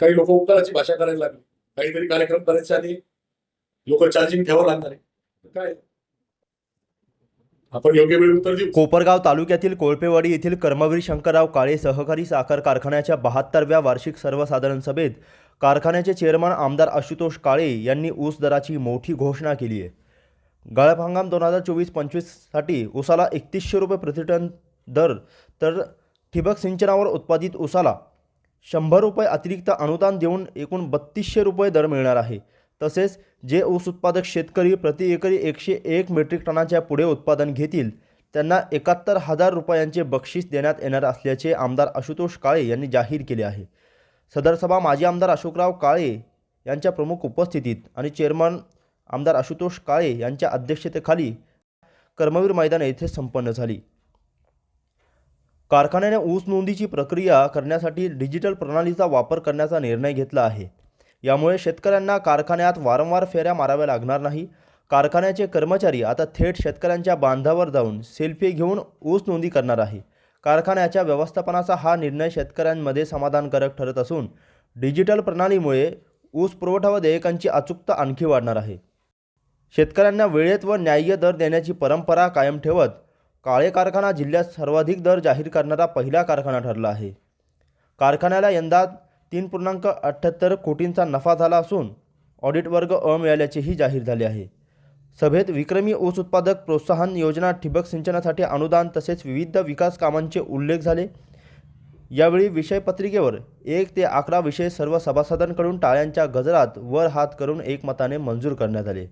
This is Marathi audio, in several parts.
काही लोक उपकाराची भाषा करायला लागली. काहीतरी कार्यक्रम करायचे आणि लोक चार्जिंग ठेवावं लागणार आहे. काय? आपण योग्य वेळी उत्तर देऊ. कोपरगाव तालुक्यातील कोळपेवाडी येथील कर्मवीर शंकरराव काळे सहकारी साखर कारखान्याच्या बहात्तरव्या वार्षिक सर्वसाधारण सभेत कारखान्याचे चेअरमन आमदार आशुतोष काळे यांनी ऊस दराची मोठी घोषणा केली आहे. गाळप हंगाम दोन हजार चोवीस पंचवीससाठी ऊसाला एकतीसशे रुपये प्रतिटन दर तर ठिबक सिंचनावर उत्पादित ऊसाला शंभर रुपये अतिरिक्त अनुदान देऊन एकूण बत्तीसशे रुपये दर मिळणार आहे. तसेच जे ऊस उत्पादक शेतकरी प्रति एकरी एकशे एक मेट्रिक टनाच्या पुढे उत्पादन घेतील त्यांना एकाहत्तर हजार रुपयांचे बक्षीस देण्यात येणार असल्याचे आमदार आशुतोष काळे यांनी जाहीर केले आहे. सदर सभा माजी आमदार अशोकराव काळे यांच्या प्रमुख उपस्थितीत आणि चेअरमन आमदार आशुतोष काळे यांच्या अध्यक्षतेखाली कर्मवीर मैदान येथे संपन्न झाली. कारखान्याने ऊस नोंदीची प्रक्रिया करण्यासाठी डिजिटल प्रणालीचा वापर करण्याचा निर्णय घेतला आहे. यामुळे शेतकऱ्यांना कारखान्यात वारंवार फेऱ्या माराव्या लागणार नाही. कारखान्याचे कर्मचारी आता थेट शेतकऱ्यांच्या बांधावर जाऊन सेल्फी घेऊन ऊस नोंदी करणार आहे. कारखान्याच्या व्यवस्थापनाचा हा निर्णय शेतकऱ्यांमध्ये समाधानकारक ठरत असून डिजिटल प्रणालीमुळे ऊस पुरवठा व देयकांची अचूकता आणखी वाढणार आहे. शेतकऱ्यांना वेळेत व न्याय्य दर देण्याची परंपरा कायम ठेवत काळे कारखाना जिल्ह्यात सर्वाधिक दर जाहीर करणारा पहिला कारखाना ठरला आहे. कारखान्याला यंदा तीन पूर्णांक अठ्ठ्याहत्तर कोटींचा नफा झाला असून ऑडिट वर्ग अ मिळाल्याचेही जाहीर झाले आहे. सभेत विक्रमी ऊस उत्पादक प्रोत्साहन योजना ठिबक सिंचनासाठी अनुदान तसेच विविध विकास कामांचे उल्लेख झाले. यावेळी विषयपत्रिकेवर एक ते अकरा विषय सर्व सभासदांकडून टाळ्यांच्या गजरात वर हात करून एकमताने मंजूर करण्यात आले.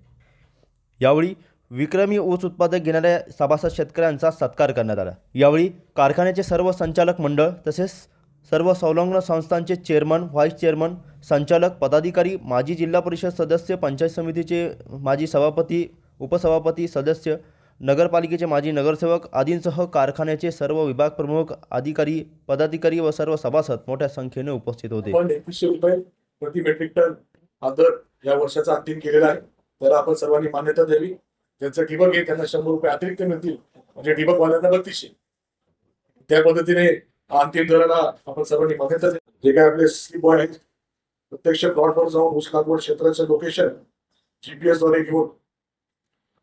यावेळी विक्रमी ऊस उत्पादक घेणाऱ्या सभासद शेतकऱ्यांचा सत्कार करण्यात आला. यावेळी कारखान्याचे सर्व संचालक मंडळ तसेच सर्व संलग्न संस्थांचे चेअरमन व्हाईस चेअरमन संचालक पदाधिकारी माजी जिल्हा परिषद सदस्य पंचायत समितीचे माजी सभापती उपसभापती सदस्य नगरपालिकेचे माजी नगरसेवक आदींसह कारखान्याचे सर्व विभाग प्रमुख अधिकारी पदाधिकारी व सर्व सभासद मोठ्या संख्येने उपस्थित होते. एकवीसशे रुपये प्रति मेट्रिक टन आदर या वर्षाचा अंतिम केलेला आहे. त्याला आपण सर्वांनी मान्यता द्यावी. ज्यांचं ठिबक आहे त्यांना शंभर रुपये अतिरिक्त मिळतील. म्हणजे ठिबक वाल्यांना बत्तीसशे त्या पद्धतीने अंतिम दराला आपण सर्वांनी मान्यता जे काय आपले स्लिप बॉय आहेत प्रत्यक्ष प्लॉटवर जाऊन ऊस लागवड क्षेत्राचं लोकेशन जीपीएसद्वारे घेऊन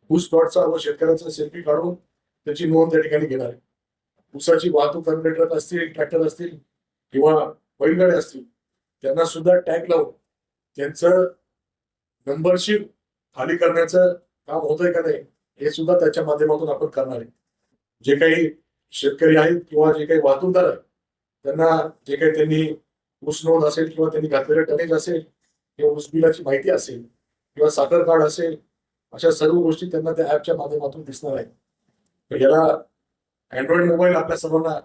ऊस प्लॉटचा व शेतकऱ्याचा सेल्फी काढून त्याची नोंद त्या ठिकाणी घेणार आहे. ऊसाची वाहतूक करणारे ट्रक असतील ट्रॅक्टर असतील किंवा बैलगाड्या असतील त्यांना सुद्धा टॅग लावून त्यांचं नंबरशिप खाली करण्याचं काम होतंय का नाही हे सुद्धा त्याच्या माध्यमातून आपण करणार आहे. जे काही शेतकरी आहेत किंवा जे काही वाहतूकदार आहेत त्यांना जे काही त्यांनी ऊस नोंद असेल किंवा त्यांनी घातलेलं टनेज असेल किंवा ऊस बिलाची माहिती असेल किंवा साखर कार्ड असेल अशा सर्व गोष्टी त्यांना त्या ऍपच्या माध्यमातून दिसणार आहेत. याला अँड्रॉइड मोबाईल आपल्या सर्वांना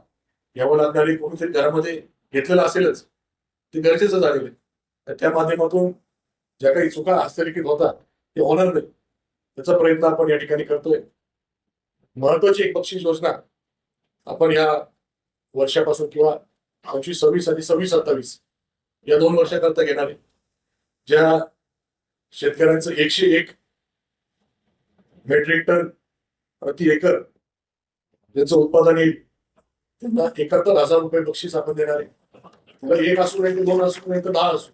घ्यावं लागणारी कोणीतरी घरामध्ये घेतलेलं असेलच ते गरजेचं झालेलं आहे. तर त्या माध्यमातून ज्या काही चुका हस्तलिखित होतात ते होणार नाही त्याचा प्रयत्न आपण या ठिकाणी करतोय. महत्वाची एक बक्षीस योजना आपण या वर्षापासून किंवा पंचवीस सव्वीस आणि सव्वीस सत्तावीस या दोन वर्षाकरता घेणार आहे. ज्या शेतकऱ्यांचं एकशे एक मेट्रिक टन प्रति एकर ज्यांचं उत्पादन येईल त्यांना एकाहत्तर हजार रुपये बक्षीस आपण देणार आहे. त्याला एक असू नाही तर दोन असू नाही तर दहा असू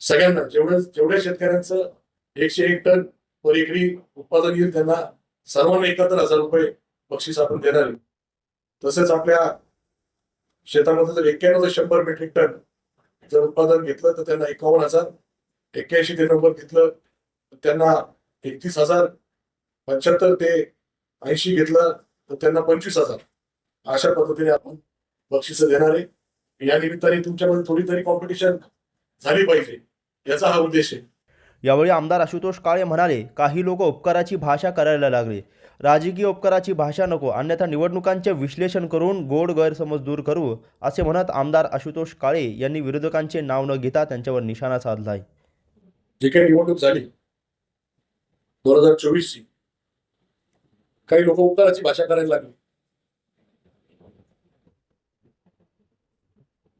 सगळ्यांना जेवढं जेवढ्या शेतकऱ्यांचं एकशे एक टन पर एकरी उत्पादन येईल त्यांना सर्वांना एकाहत्तर हजार रुपये बक्षीस आपण देणार आहे. तसेच आपल्या शेतामध्ये जर एक्क्याण्णव ते शंभर मेट्रिक टन जर उत्पादन घेतलं तर त्यांना एकावन्न हजार एक्क्याऐंशी ते नंबर घेतलं तर त्यांना एकतीस हजार पंच्याहत्तर ते ऐंशी घेतलं तर त्यांना पंचवीस हजार. अशा पद्धतीने आपण बक्षिस देणार आहे. या निमित्ताने तुमच्यामध्ये थोडी तरी कॉम्पिटिशन झाली पाहिजे. याचा हा उद्देश आहे. यावेळी आमदार आशुतोष काळे म्हणाले काही लोक उपकाराची भाषा करायला लागले. राजकीय उपकाराची भाषा नको. अन्यथा निवडणुकांचे विश्लेषण करून गोड गैरसमज दूर करू असे म्हणत आमदार आशुतोष काळे यांनी विरोधकांचे नाव न घेता त्यांच्यावर निशाणा साधला आहे काही निवडणूक झाली दोन हजार चोवीस काही लोक उपकाराची भाषा करायला लागली.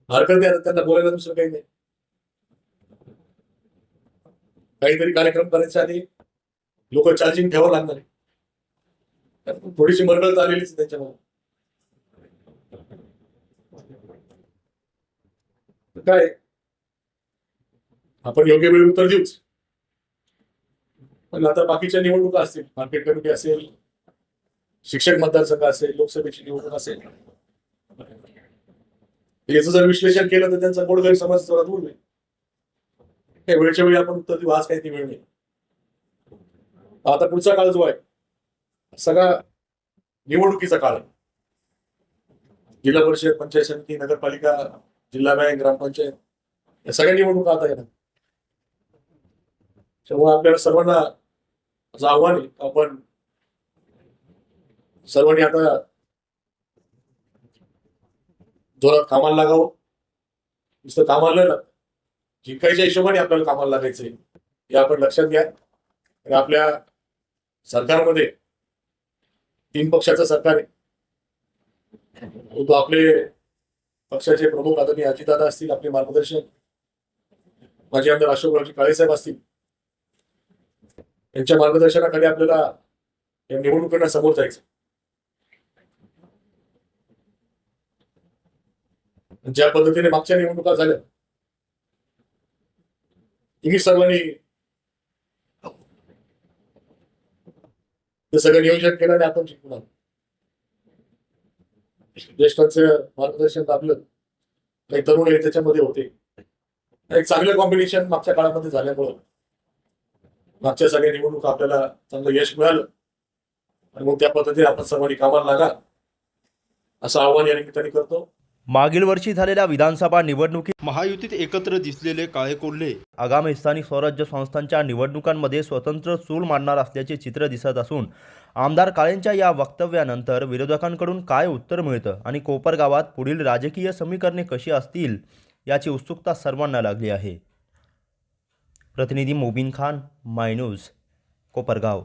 हरकत त्यांना बोलायला दुसरं काही नाही. काहीतरी कार्यक्रम करायच्या आधी लोक चार्जिंग ठेवावं लागणार आहे. थोडीशी मरगळ आलेलीच त्याच्यामध्ये काय? आपण योग्य वेळी उत्तर देऊच. पण आता बाकीच्या निवडणुका असतील मार्केट कमिटी असेल शिक्षक मतदारसंघ असेल लोकसभेची निवडणूक असेल. याचं जर विश्लेषण केलं तर त्यांचा गोड समाज थोडा दूर नाही हे वेळच्या वेळी आपण उत्तर देऊ आज काही ती वेळ नाही. आता पुढचा काळ जो आहे सगळा निवडणुकीचा काळ आहे. जिल्हा परिषद पंचायत समिती नगरपालिका जिल्हा बँक ग्रामपंचायत या सगळ्या निवडणुका आता येतात तेव्हा आपल्याला सर्वांना असं आव्हान आहे आपण सर्वांनी आता जोरात कामाला लागावं. नुसतं कामाला जिंकायच्या हिशोबाने आपल्याला कामाला लागायचंय हे आपण लक्षात घ्या. आणि आपल्या सरकारमध्ये तीन पक्षाचं सरकार आहे. तो आपले पक्षाचे प्रमुख आदरणीय अजितदादा असतील आपले मार्गदर्शक माझे आमदार अशोकरावजी काळेसाहेब असतील. यांच्या मार्गदर्शनाखाली आपल्याला या निवडणुकांना समोर जायचं ज्या पद्धतीने मागच्या निवडणुका झाल्या तुम्ही सर्वांनी ते सगळं नियोजन केलं आणि आपण शिकून आलो. ज्येष्ठांचं मार्गदर्शन लाभलं काही तरुण हे त्याच्यामध्ये होते. एक चांगलं कॉम्पिटिशन मागच्या काळामध्ये झाल्यामुळं मागच्या सगळ्या निवडणूक आपल्याला चांगलं यश मिळालं. आणि मग त्या पद्धतीने आपण सर्वांनी कामाला लागा असं आव्हान या निमित्ताने करतो. मागील वर्षी झालेल्या विधानसभा निवडणुकीत महायुतीत एकत्र दिसलेले काळे कोल्हे. आगामी स्थानिक स्वराज्य संस्थांच्या निवडणुकांमध्ये स्वतंत्र चूल मांडणार असल्याचे चित्र दिसत असून आमदार काळेंच्या या वक्तव्यानंतर विरोधकांकडून काय उत्तर मिळतं आणि कोपरगावात पुढील राजकीय समीकरणे कशी असतील याची उत्सुकता सर्वांना लागली आहे. प्रतिनिधी मोबिन खान माय न्यूज कोपरगाव.